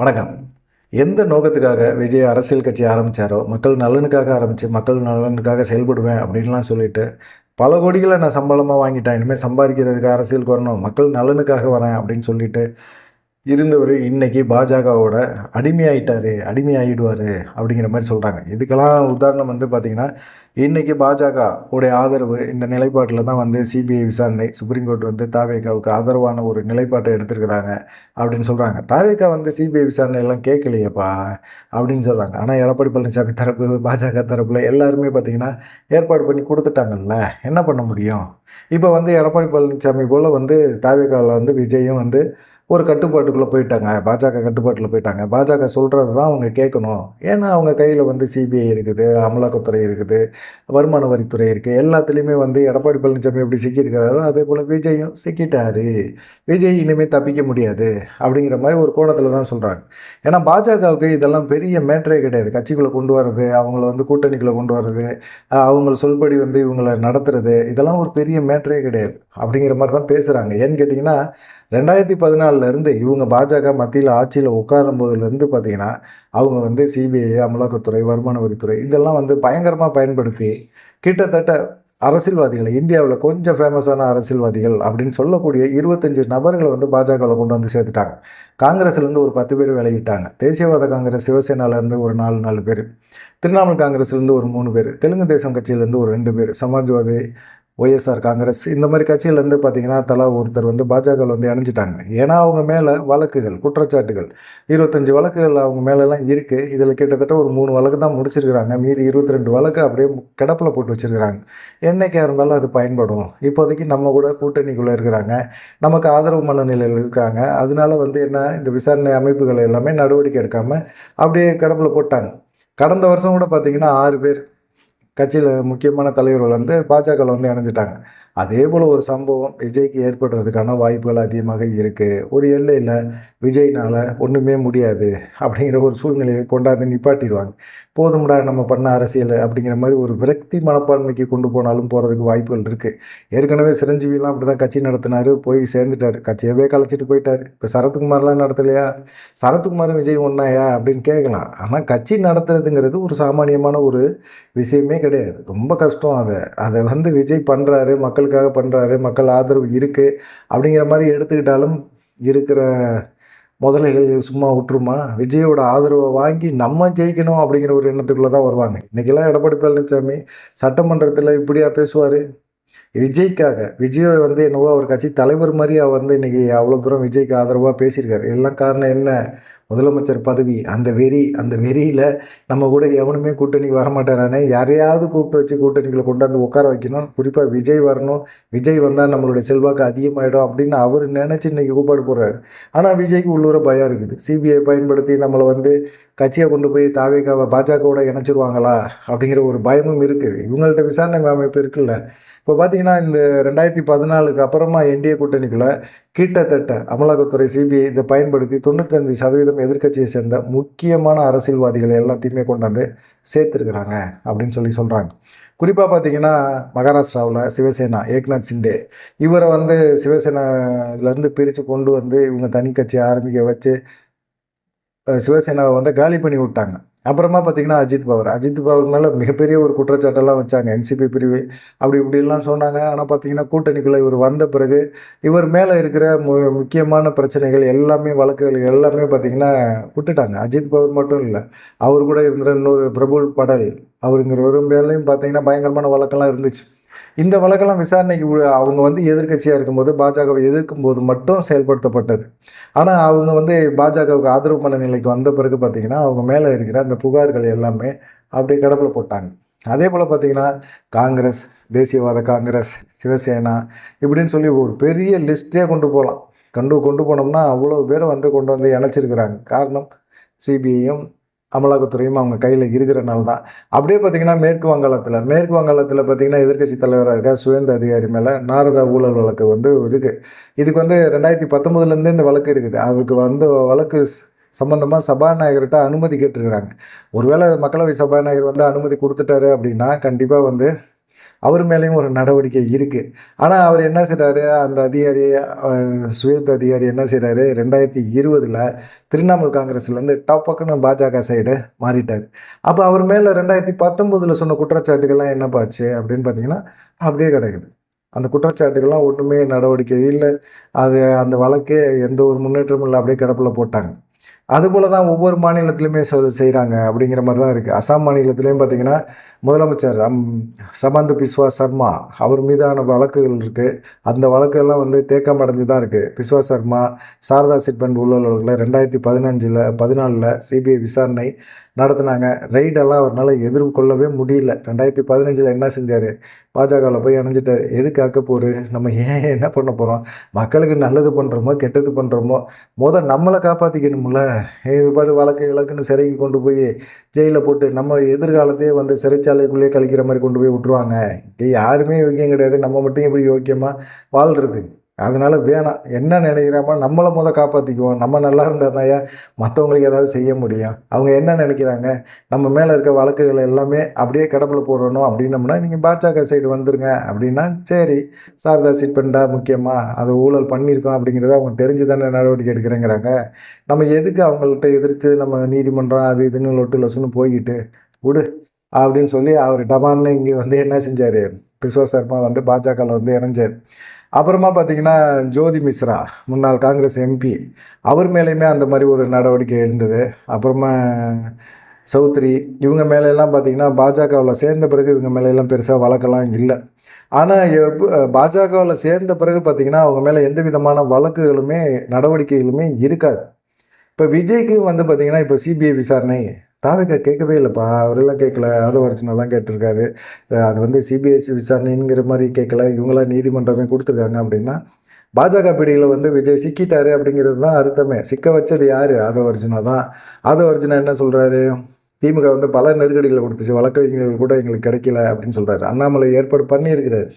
வணக்கம். எந்த நோக்கத்துக்காக விஜய் அரசியல் கட்சி ஆரம்பித்தாரோ மக்கள் நலனுக்காக ஆரம்பித்து மக்கள் நலனுக்காக செயல்படுவேன் அப்படின்லாம் சொல்லிட்டு பல கோடிகளை நான் சம்பளமாக வாங்கிட்டேன். இனிமேல் சம்பாதிக்கிறதுக்கு அரசியலுக்கு வரணும் மக்கள் நலனுக்காக வரேன் அப்படின்னு சொல்லிட்டு இருந்தவர் இன்றைக்கி பாஜகவோட அடிமையாயிட்டார் அடிமையாயிடுவார் அப்படிங்கிற மாதிரி சொல்கிறாங்க இதுக்கெல்லாம் உதாரணம் வந்து பார்த்திங்கன்னா இன்றைக்கி பாஜக உடைய ஆதரவு இந்த நிலைப்பாட்டில் தான் வந்து சிபிஐ விசாரணை சுப்ரீம் கோர்ட் வந்து தாவேகாவுக்கு ஆதரவான ஒரு நிலைப்பாட்டை எடுத்திருக்கிறாங்க அப்படின்னு சொல்கிறாங்க தாவேகா வந்து சிபிஐ விசாரணை எல்லாம் கேட்கலையேப்பா அப்படின்னு சொல்கிறாங்க ஆனால் எடப்பாடி பழனிசாமி தரப்பு பாஜக தரப்பில் எல்லாருமே பார்த்திங்கன்னா ஏற்பாடு பண்ணி கொடுத்துட்டாங்கல்ல என்ன பண்ண முடியும்? இப்போ வந்து எடப்பாடி பழனிசாமி போல் வந்து தாவேகாவில் வந்து விஜயும் வந்து ஒரு கட்டுப்பாட்டுக்குள்ளே போயிட்டாங்க. பாஜக கட்டுப்பாட்டில் போயிட்டாங்க. பாஜக சொல்கிறது தான் அவங்க கேட்கணும். ஏன்னா அவங்க கையில் வந்து சிபிஐ இருக்குது அமலாக்கத்துறை இருக்குது வருமான வரித்துறை இருக்குது எல்லாத்துலேயுமே வந்து எடப்பாடி பழனிசாமி எப்படி சிக்கியிருக்கிறாரோ அதே போல் விஜயும் சிக்கிட்டாரு. விஜய் இனிமேல் தப்பிக்க முடியாது அப்படிங்கிற மாதிரி ஒரு கோணத்தில் தான் சொல்கிறாங்க ஏன்னா பாஜகவுக்கு இதெல்லாம் பெரிய மேட்டரே கிடையாது. கட்சிக்குள்ளே கொண்டு வர்றது அவங்கள வந்து கூட்டணிக்குள்ளே கொண்டு வர்றது அவங்க அவங்கள சொல்படி வந்து இவங்களை நடத்துறது இதெல்லாம் ஒரு பெரிய மேட்டரே கிடையாது அப்படிங்கிற மாதிரி தான் பேசுகிறாங்க ஏன்னு கேட்டிங்கன்னா ரெண்டாயிரத்தி பதினாலிருந்து இவங்க பாஜக மத்தியில் ஆட்சியில் உட்காரும் போதுலேருந்து பார்த்தீங்கன்னா அவங்க வந்து சிபிஐ அமலாக்கத்துறை வருமான வரித்துறை இதெல்லாம் வந்து பயங்கரமாக பயன்படுத்தி கிட்டத்தட்ட அரசியல்வாதிகளை இந்தியாவில் கொஞ்சம் ஃபேமஸான அரசியல்வாதிகள் அப்படின்னு சொல்லக்கூடிய இருபத்தஞ்சு நபர்களை வந்து பாஜகவில் கொண்டு வந்து சேர்த்துட்டாங்க. காங்கிரஸ்லேருந்து ஒரு பத்து பேர் விலகிட்டாங்க. தேசியவாத காங்கிரஸ் சிவசேனாலேருந்து ஒரு நாலு நாலு பேர். திரிணாமுல் காங்கிரஸ்லேருந்து ஒரு மூணு பேர். தெலுங்கு தேசம் கட்சியிலேருந்து ஒரு ரெண்டு பேர். சமாஜ்வாதி ஒய்எஸ்ஆர் காங்கிரஸ் இந்த மாதிரி கட்சியிலேருந்து பார்த்தீங்கன்னா தலா ஒருத்தர் வந்து பாஜகவில் வந்து இணைஞ்சிட்டாங்க. ஏன்னா அவங்க மேலே வழக்குகள் குற்றச்சாட்டுகள் இருபத்தஞ்சி வழக்குகள் அவங்க மேலெல்லாம் இருக்குது. இதில் கிட்டத்தட்ட ஒரு மூணு வழக்கு தான் முடிச்சிருக்கிறாங்க. மீதி இருபத்தி ரெண்டு வழக்கு அப்படியே கிடப்பில் போட்டு வச்சுருக்கிறாங்க. என்றைக்காக இருந்தாலும் அது பயன்படும். இப்போதைக்கு நம்ம கூட கூட்டணிக்குள்ளே இருக்கிறாங்க. நமக்கு ஆதரவு மனநிலையில் இருக்கிறாங்க. அதனால வந்து என்ன இந்த விசாரணை அமைப்புகள் எல்லாமே நடவடிக்கை எடுக்காமல் அப்படியே கிடப்பில் போட்டாங்க. கடந்த வருஷம் கூட பார்த்தீங்கன்னா ஆறு பேர் கட்சியில் முக்கியமான தலைவர்கள் வந்து பாஜகவில் வந்து இணைஞ்சிட்டாங்க. அதே போல் ஒரு சம்பவம் விஜய்க்கு ஏற்படுறதுக்கான வாய்ப்புகள் அதிகமாக இருக்குது ஒரு எல்லையில் விஜய்னால் ஒன்றுமே முடியாது அப்படிங்கிற ஒரு சூழ்நிலையை கொண்டாந்து நிப்பாட்டிடுவாங்க. போதும்டா நம்ம பண்ண அரசியல் அப்படிங்கிற மாதிரி ஒரு விரக்தி மனப்பான்மைக்கு கொண்டு போனாலும் போகிறதுக்கு வாய்ப்புகள் இருக்குது ஏற்கனவே சிரஞ்சீவிலாம் அப்படி தான் கட்சி நடத்தினார் போய் சேர்ந்துட்டார். கட்சியவே கலைச்சிட்டு போயிட்டார். இப்போ சரத்குமார்லாம் நடத்தலையா? சரத்குமாரும் விஜய் ஒன்றாயா அப்படின்னு கேட்கலாம். ஆனால் கட்சி நடத்துறதுங்கிறது ஒரு சாமானியமான ஒரு விஷயமே கிடையாது. ரொம்ப கஷ்டம் அதை. அதை வந்து விஜய் பண்ணுறாரு மக்களுக்காக பண்ணுறாரு மக்கள் ஆதரவு இருக்குது அப்படிங்கிற மாதிரி எடுத்துக்கிட்டாலும் இருக்கிற முதலைகள் சும்மா விட்டுருமா? விஜயோட ஆதரவை வாங்கி நம்ம ஜெயிக்கணும் அப்படிங்கிற ஒரு எண்ணத்துக்குள்ளே தான் வருவாங்க. இன்றைக்கெல்லாம் எடப்பாடி பழனிசாமி சட்டமன்றத்தில் இப்படியா பேசுவார்? விஜய்க்காக விஜய் வந்து என்னவோ அவர் கட்சி தலைவர் மாதிரி அவர் வந்து இன்றைக்கி அவ்வளோ தூரம் விஜய்க்கு ஆதரவாக பேசியிருக்காரு. எல்லாம் காரணம் என்ன? முதலமைச்சர் பதவி அந்த வெறி அந்த வெறியில் நம்ம கூட எவனுமே கூட்டணிக்கு வரமாட்டாரானே? யாரையாவது கூப்பிட்டு வச்சு கூட்டணிகளை கொண்டாந்து உட்கார வைக்கணும். குறிப்பாக விஜய் வரணும். விஜய் வந்தால் நம்மளுடைய செல்வாக்கு அதிகமாகிடும் அப்படின்னு அவர் நினச்சி இன்றைக்கி கூப்பாடு போடுறாரு. ஆனால் விஜய்க்கு உள்ளூர பயம் இருக்குது. சிபிஐ பயன்படுத்தி நம்மளை வந்து கட்சியை கொண்டு போய் தாவேக்காவை பாஜகவோட இணைச்சிருவாங்களா அப்படிங்கிற ஒரு பயமும் இருக்குது. இவங்கள்ட்ட விசாரணை அமைப்பு இருக்குல்ல. இப்போ பார்த்தீங்கன்னா இந்த ரெண்டாயிரத்தி பதினாலுக்கு அப்புறமா என்டிஏ கூட்டணிக்குள்ளே கிட்டத்தட்ட அமலாக்கத்துறை சிபிஐ இதை பயன்படுத்தி தொண்ணூத்தஞ்சு சதவீதம் எதிர்க்கட்சியை சேர்ந்த முக்கியமான அரசியல்வாதிகளை எல்லாத்தையுமே கொண்டாந்து சேர்த்துருக்குறாங்க அப்படின்னு சொல்லி சொல்கிறாங்க குறிப்பாக பார்த்தீங்கன்னா மகாராஷ்டிராவில் சிவசேனா ஏக்நாத் சிண்டே இவரை வந்து சிவசேனா இதுலேருந்து பிரித்து கொண்டு வந்து இவங்க தனி கட்சி ஆரம்பிக்க வச்சு சிவசேனாவை வந்து காலி பண்ணி விட்டாங்க. அப்புறமா பார்த்தீங்கன்னா அஜித் பவர். அஜித் பவர் மேலே மிகப்பெரிய ஒரு குற்றச்சாட்டெல்லாம் வச்சாங்க. என்சிபி பிரிவு அப்படி இப்படிலாம் சொன்னாங்க. ஆனால் பார்த்தீங்கன்னா கூட்டணிக்குள்ளே இவர் வந்த பிறகு இவர் மேலே இருக்கிற மு முக்கியமான பிரச்சனைகள் எல்லாமே வழக்குகள் எல்லாமே பார்த்தீங்கன்னா விட்டுட்டாங்க. அஜித் பவர் மட்டும் இல்லை அவர் கூட இருந்த இன்னொரு பிரபுல் படல் அவருங்கிற மேலேயும் பார்த்தீங்கன்னா பயங்கரமான வழக்கெல்லாம் இருந்துச்சு. இந்த வழக்கெல்லாம் விசாரணைக்கு அவங்க வந்து எதிர்க்கட்சியாக இருக்கும்போது பாஜகவை எதிர்க்கும் போது மட்டும் செயல்படுத்தப்பட்டது. ஆனால் அவங்க வந்து பாஜகவுக்கு ஆதரவு பண்ண நிலைக்கு வந்த பிறகு பார்த்தீங்கன்னா அவங்க மேலே இருக்கிற அந்த புகார்கள் எல்லாமே அப்படியே கடப்பில் போட்டாங்க. அதே போல் பார்த்திங்கன்னா காங்கிரஸ் தேசியவாத காங்கிரஸ் சிவசேனா இப்படின்னு சொல்லி ஒரு பெரிய லிஸ்ட்டே கொண்டு போகலாம் கொண்டு கொண்டு போனோம்னா அவ்வளோ பேரை வந்து கொண்டு வந்து இணைச்சிருக்கிறாங்க. காரணம் சிபிஐயும் அமலாக்கத்துறையும் அவங்க கையில் இருக்கிறனால தான் அப்படியே பார்த்தீங்கன்னா மேற்கு வங்காளத்தில் மேற்கு வங்காளத்தில் பார்த்திங்கன்னா எதிர்க்கட்சி தலைவராக இருக்க சுயந்த அதிகாரி மேலே நாரதா ஊழல் வழக்கு வந்து இருக்குது இதுக்கு வந்து ரெண்டாயிரத்தி பத்தொம்போதுலேருந்தே இந்த வழக்கு இருக்குது. அதுக்கு வந்து வழக்கு சம்மந்தமாக சபாநாயகர்கிட்ட அனுமதி கேட்டிருக்கிறாங்க. ஒருவேளை மக்களவை சபாநாயகர் வந்து அனுமதி கொடுத்துட்டாரு அப்படின்னா கண்டிப்பாக வந்து அவர் மேலேயும் ஒரு நடவடிக்கை இருக்குது ஆனால் அவர் என்ன செய்கிறாரு அந்த அதிகாரி சுயேத் அதிகாரி என்ன செய்கிறாரு ரெண்டாயிரத்தி இருபதில் திரிணாமுல் காங்கிரஸ்லேருந்து டப்பக்குன்னு பாஜக சைடு மாறிட்டார். அப்போ அவர் மேலே ரெண்டாயிரத்தி பத்தொம்போதில் சொன்ன குற்றச்சாட்டுகள்லாம் என்ன பாச்சு அப்படின்னு பார்த்தீங்கன்னா அப்படியே கிடக்குது. அந்த குற்றச்சாட்டுகள்லாம் ஒன்றுமே நடவடிக்கை இல்லை. அது அந்த வழக்கே எந்த ஒரு முன்னேற்றமும் இல்லை. அப்படியே கிடப்பில் போட்டாங்க. அதுபோல தான் ஒவ்வொரு மாநிலத்திலையுமே சொல் செய்கிறாங்க அப்படிங்கிற மாதிரி தான் இருக்குது அசாம் மாநிலத்திலையும் பார்த்தீங்கன்னா முதலமைச்சர் அம், சமந்த் பிஸ்வா சர்மா அவர் மீதான வழக்குகள் இருக்குது அந்த வழக்கெல்லாம் வந்து தேக்கம் அடைஞ்சு தான் இருக்குது பிஸ்வா சர்மா சாரதா சிட்பண்ட் உள்ளவர்களை ரெண்டாயிரத்தி பதினஞ்சில் பதினாலில் சிபிஐ விசாரணை நடத்தினாங்க. ரைடெல்லாம் அவரால் எதிர்கொள்ளவே முடியல. ரெண்டாயிரத்தி பதினஞ்சில் என்ன செஞ்சார்? பாஜகவில் போய் இணைஞ்சிட்டார் எதுக்கு ஆக்கப்போரு நம்ம ஏன் என்ன பண்ண போகிறோம் மக்களுக்கு நல்லது பண்ணுறோமோ கெட்டது பண்ணுறோமோ முதல் நம்மளை காப்பாற்றிக்கணும்ல இது பாட்டு வழக்கு இலக்குன்னு சிறைக்கு கொண்டு போய் ஜெயிலில் போட்டு நம்ம எதிர்காலத்தையே வந்து சிறைச்சாலைக்குள்ளேயே கழிக்கிற மாதிரி கொண்டு போய் விட்ருவாங்க இங்கே யாருமே யோக்கியம் கிடையாது. நம்ம மட்டும் எப்படி யோக்கியமாக வாழ்கிறது அதனால் வேணாம். என்ன நினைக்கிறோமோ நம்மளை முத காப்பாற்றிக்குவோம் நம்ம நல்லா இருந்தால் தாயா மற்றவங்களுக்கு ஏதாவது செய்ய முடியும். அவங்க என்ன நினைக்கிறாங்க? நம்ம மேலே இருக்க வழக்குகள் எல்லாமே அப்படியே கடப்பில் போடணும். அப்படின்னம்னா நீங்கள் பாஜக சைடு வந்துருங்க. அப்படின்னா சரி சாரதா சிட்பண்டா முக்கியமாக அது ஊழல் பண்ணியிருக்கோம் அப்படிங்கிறத அவங்க தெரிஞ்சு தானே நடவடிக்கை எடுக்கிறேங்கிறாங்க நம்ம எதுக்கு அவங்கள்ட்ட எதிர்த்து நம்ம நீதிமன்றம் அது இதுன்னு லொட்டு லொசுன்னு போய்கிட்டு விடு. அப்படின்னு சொல்லி அவர் டபான்னு இங்கே வந்து என்ன செஞ்சார்? பிஸ்வா சர்மா வந்து பாஜகவில் வந்து இணைஞ்சார். அப்புறமா பார்த்தீங்கன்னா ஜோதி மிஸ்ரா முன்னாள் காங்கிரஸ் எம்பி அவர் மேலேயுமே அந்த மாதிரி ஒரு நடவடிக்கை எழுந்தது. அப்புறமா சௌத்ரி இவங்க மேலெல்லாம் பார்த்தீங்கன்னா பாஜகவில் சேர்ந்த பிறகு இவங்க மேலெல்லாம் பெருசாக வழக்கெல்லாம் இல்லை. ஆனால் எப் பாஜகவில் சேர்ந்த பிறகு பார்த்தீங்கன்னா அவங்க மேலே எந்த விதமான வழக்குகளுமே நடவடிக்கைகளுமே இருக்காது. இப்போ விஜய்க்கு வந்து பார்த்திங்கன்னா இப்போ சிபிஐ விசாரணை தாவேக்கா கேட்கவே இல்லைப்பா. அவரெல்லாம் கேட்கல. அது வரைச்சுனா தான் கேட்டிருக்காரு. அது வந்து சிபிஎஸ்சி விசாரணைங்கிற மாதிரி கேட்கல. இவங்களாம் நீதிமன்றமே கொடுத்துருக்காங்க அப்படின்னா பாஜக பிடியில் வந்து விஜய் சிக்கிட்டாரு அப்படிங்கிறது தான் அர்த்தமே. சிக்க வச்சது யார்? அதை ஒரிஜினா தான். அதை ஒரிஜினா என்ன சொல்கிறாரு திமுக வந்து பல நெருக்கடிகளை கொடுத்துச்சு. வழக்கறிஞர்கள் கூட எங்களுக்கு கிடைக்கல அப்படின்னு சொல்கிறாரு அண்ணாமலை ஏற்பாடு பண்ணியிருக்கிறாரு.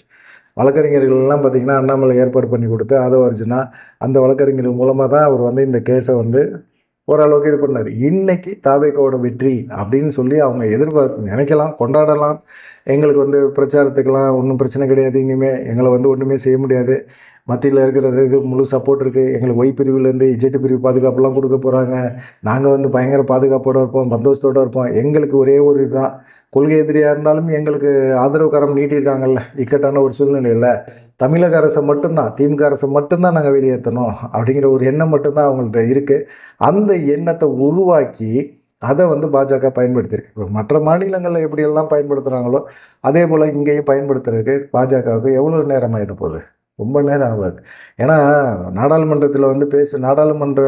வழக்கறிஞர்கள்லாம் பார்த்திங்கன்னா அண்ணாமலை ஏற்பாடு பண்ணி கொடுத்து அதை ஒரிஜினா அந்த வழக்கறிஞர்கள் மூலமாக தான் அவர் வந்து இந்த கேஸை வந்து ஓரளவுக்கு இது பண்ணார். இன்னைக்கு தாவேக்காவோட வெற்றி அப்படின்னு சொல்லி அவங்க எதிர்பார்த்து நினைக்கலாம் கொண்டாடலாம். எங்களுக்கு வந்து பிரச்சாரத்துக்கெல்லாம் ஒன்றும் பிரச்சனை கிடையாது. இனிமேல் எங்களை வந்து ஒன்றுமே செய்ய முடியாது. மத்தியில் இருக்கிற இது முழு சப்போர்ட் இருக்குது எங்களுக்கு ஒய் பிரிவுலேருந்து இஜெட் பிரிவு பாதுகாப்புலாம் கொடுக்க போகிறாங்க நாங்கள் வந்து பயங்கர பாதுகாப்போடு இருப்போம் சந்தோஷத்தோடு இருப்போம். எங்களுக்கு ஒரே ஒரு இதுதான். கொள்கை எதிரியாக இருந்தாலும் எங்களுக்கு ஆதரவுக்காரம் நீட்டியிருக்காங்கல்ல. இக்கட்டான ஒரு சூழ்நிலையில் தமிழக அரசை மட்டும்தான் திமுக அரசை மட்டும்தான் நாங்கள் வெளியேற்றணும் அப்படிங்கிற ஒரு எண்ணம் மட்டும்தான் அவங்கள்ட்ட இருக்குது அந்த எண்ணத்தை உருவாக்கி அதை வந்து பாஜக பயன்படுத்தியிருக்கு இப்போ மற்ற மாநிலங்களில் எப்படியெல்லாம் பயன்படுத்துகிறாங்களோ அதே போல் இங்கேயும் பயன்படுத்துறதுக்கு பாஜகவுக்கு எவ்வளோ நேரம் ஆகிட போகுது? ரொம்ப நேரம் ஆகாது. ஏன்னா நாடாளுமன்றத்தில் வந்து பேசு நாடாளுமன்ற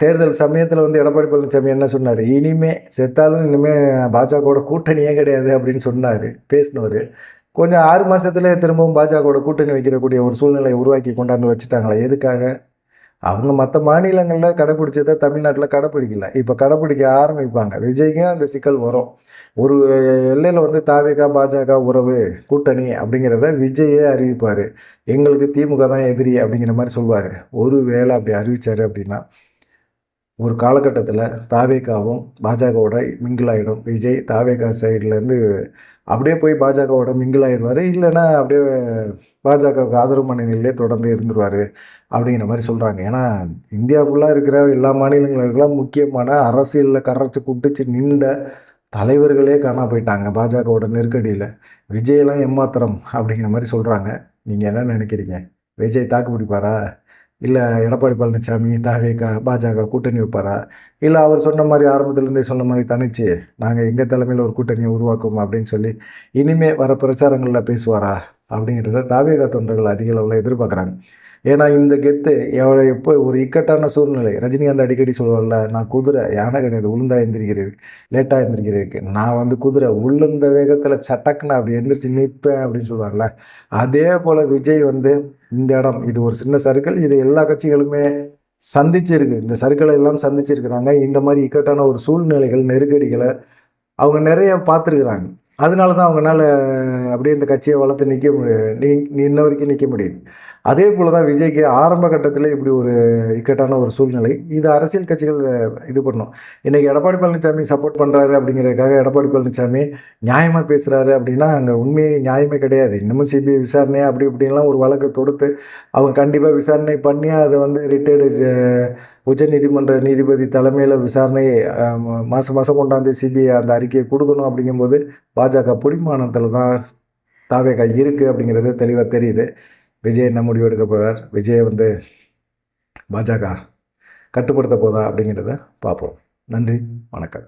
தேர்தல் சமயத்தில் வந்து எடப்பாடி பழனிசாமி என்ன சொன்னார்? இனிமே செத்தாலும் இனிமேல் பாஜகவோட கூட்டணியே கிடையாது அப்படின்னு சொன்னார் பேசினவர். கொஞ்சம் ஆறு மாதத்துல திரும்பவும் பாஜகவோட கூட்டணி வைக்கிறக்கூடிய ஒரு சூழ்நிலையை உருவாக்கி கொண்டாந்து வச்சுட்டாங்களே எதுக்காக? அவங்க மற்ற மாநிலங்களில் கடைப்பிடிச்சதை தமிழ்நாட்டில் கடைப்பிடிக்கல. இப்போ கடைப்பிடிக்க ஆரம்பிப்பாங்க. விஜய்க்கும் அந்த சிக்கல் வரும். ஒரு எல்லையில் வந்து தாவேகா பாஜக உறவு கூட்டணி அப்படிங்கிறத விஜயே அறிவிப்பார். எங்களுக்கு திமுக தான் எதிரி அப்படிங்கிற மாதிரி சொல்லுவார் ஒரு வேளை அப்படி அறிவிச்சார் அப்படின்னா ஒரு காலகட்டத்தில் தாவேகாவும் பாஜகவோட மிங்கிள் ஆகிடும் விஜய் தாவேகா சைட்லேருந்து அப்படியே போய் பாஜகவோட மிங்கிள் ஆயிடுவார் இல்லைன்னா அப்படியே பாஜகவுக்கு ஆதரவு மனநிலையிலே தொடர்ந்து இருந்துருவார் அப்படிங்கிற மாதிரி சொல்கிறாங்க ஏன்னா இந்தியா ஃபுல்லாக இருக்கிற எல்லா மாநிலங்களும் இருக்கிற முக்கியமான அரசியலில் கரைச்சி குட்டிச்சு நின்ற தலைவர்களே காணா போயிட்டாங்க பாஜகவோட நெருக்கடியில். விஜயெல்லாம் எம்மாத்திரம் அப்படிங்கிற மாதிரி சொல்கிறாங்க நீங்கள் என்ன நினைக்கிறீங்க? விஜய் தாக்கு பிடிப்பாரா? இல்லை எடப்பாடி பழனிசாமி தாவேகா பாஜக கூட்டணி வைப்பாரா? இல்லை அவர் சொன்ன மாதிரி ஆரம்பத்துலேருந்தே சொன்ன மாதிரி தனிச்சு நாங்கள் எங்கள் தலைமையில் ஒரு கூட்டணியை உருவாக்குவோம் அப்படின்னு சொல்லி இனிமேல் வர பிரச்சாரங்களில் பேசுவாரா? அப்படிங்கிறத தாவேகா தொண்டர்கள் அதிக அளவில் எதிர்பார்க்குறாங்க. ஏன்னா இந்த கெத்து எவ்வளோ எப்போ ஒரு இக்கட்டான சூழ்நிலை. ரஜினிகாந்த் அடிக்கடி சொல்லுவார்ல நான் குதிரை யானை கிடையாது உளுந்தா எந்திரிக்கிறது லேட்டாக எந்திரிக்கிறதுக்கு. நான் வந்து குதிரை உளுந்த வேகத்தில் சட்டக்குன்னு அப்படி எந்திரிச்சு நிற்பேன் அப்படின்னு சொல்லுவார்ல அதே போல் விஜய் வந்து இந்த இடம் இது ஒரு சின்ன சர்க்கிள் இது எல்லா கட்சிகளுமே சந்திச்சிருக்கு. இந்த சர்க்கிளை எல்லாம் சந்திச்சிருக்கிறாங்க. இந்த மாதிரி இக்கட்டான ஒரு சூழ்நிலைகள் நெருக்கடிகளை அவங்க நிறைய பார்த்துருக்குறாங்க. அதனால தான் அவங்கனால அப்படியே இந்த கட்சியை வளர்த்து நிற்க முடியும் நீ நீ இன்ன வரைக்கும் நிற்க முடியுது. அதே போல் தான் விஜய்க்கு ஆரம்ப கட்டத்தில் இப்படி ஒரு இக்கட்டான ஒரு சூழ்நிலை. இது அரசியல் கட்சிகள் இது பண்ணும். இன்றைக்கி எடப்பாடி பழனிசாமி சப்போர்ட் பண்ணுறாரு அப்படிங்கிறதுக்காக எடப்பாடி பழனிசாமி நியாயமாக பேசுகிறாரு அப்படின்னா அங்கே உண்மையை நியாயமே கிடையாது. இன்னமும் சிபிஐ விசாரணை அப்படி இப்படின்லாம் ஒரு வழக்கு தொடுத்து அவங்க கண்டிப்பாக விசாரணை பண்ணி அதை வந்து ரிட்டையர்டு உச்சநீதிமன்ற நீதிபதி தலைமையில் விசாரணை மாதம் மாதம் கொண்டாந்து சிபிஐ அந்த அறிக்கையை கொடுக்கணும் அப்படிங்கும்போது பாஜக பிடிமானத்தில் தான் தாவேகா இருக்குது அப்படிங்கிறது தெளிவாக தெரியுது. விஜய் என்ன முடிவு எடுக்க போகிறார் விஜயை வந்து பாஜக கட்டுப்படுத்த போதா அப்படிங்கிறத பார்ப்போம். நன்றி வணக்கம்.